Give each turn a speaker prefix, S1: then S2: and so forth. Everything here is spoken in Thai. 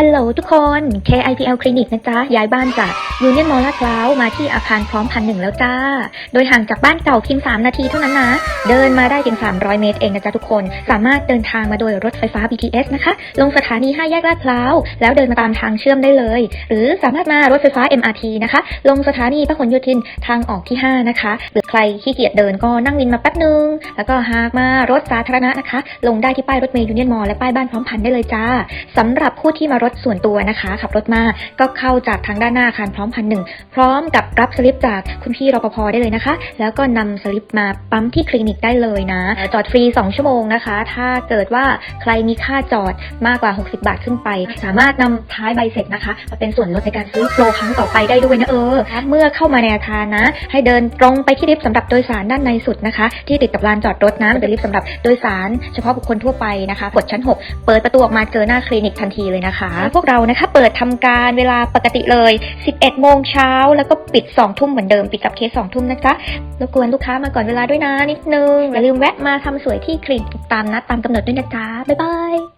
S1: ฮัลโหลทุกคน KIPL คลินิกนะจ๊ะ ย้ายบ้านจาก ยูเนียนมอลลาดพร้าวมาที่อาคารพร้อมพันหนึ่งแล้วจ้า โดยห่างจากบ้านเก่าเพียง 3 นาทีเท่านั้นนะ เดินมาได้เพียง 300 เมตรเองนะจ๊ะทุกคน สามารถเดินทางมาโดยรถไฟฟ้า BTS นะคะ ลงสถานี 5 แยกลาดพร้าว แล้วเดินมาตามทางเชื่อมได้เลย หรือสามารถมารถไฟฟ้า MRT นะคะ ลงสถานีพหลโยธินทางออกที่ 5 นะคะ หรือใครขี้เกียจเดินก็นั่งวินมาแป๊บนึง แล้วก็หากมารถสาธารณะนะคะ ลงได้ที่ป้ายรถเมย์ยูเนียนมอลและป้ายบ้านพร้อมพันได้เลยจ้าสำหรับผู้ที่มารถส่วนตัวนะคะ ขับรถมาก็เข้าจากทางด้านหน้าอาคารพร้อมพันหนึ่งพร้อมกับรับสลิปจากคุณพี่รปภได้เลยนะคะ แล้วก็นำสลิปมาปั๊มที่คลินิกได้เลยนะ จอดฟรี 2 ชั่วโมงนะคะ ถ้าเกิดว่าใครมีค่าจอดมากกว่า 60 บาทขึ้นไป สามารถนำท้ายใบเสร็จนะคะมาเป็นส่วนลดในการซื้อโปรครั้งต่อไปได้ด้วยนะเออ เมื่อเข้ามาในอาคารนะ ให้เดินตรงไปที่ลิฟต์สำหรับโดยสารด้านในสุดนะคะ ที่ติดกับลานจอดรถนะเป็นลิฟต์สำหรับโดยสารเฉพาะบุคคลทั่วไปนะคะกดชั้น 6 เปิดประตูออกมาเจอหน้าคลินิกทันทีเลยนะคะ พวกเรานะคะเปิดทำการเวลาปกติเลย 11โมงเช้าแล้วก็ปิด2ทุ่มเหมือนเดิมปิดจับเคส2ทุ่มนะจ๊ะรบกวนลูกค้ามาก่อนเวลาด้วยนะนิดนึงอย่าลืมแวะมาทำสวยที่คลินิกตามนัดตามกำหนดด้วยนะจ๊ะบ๊ายบาย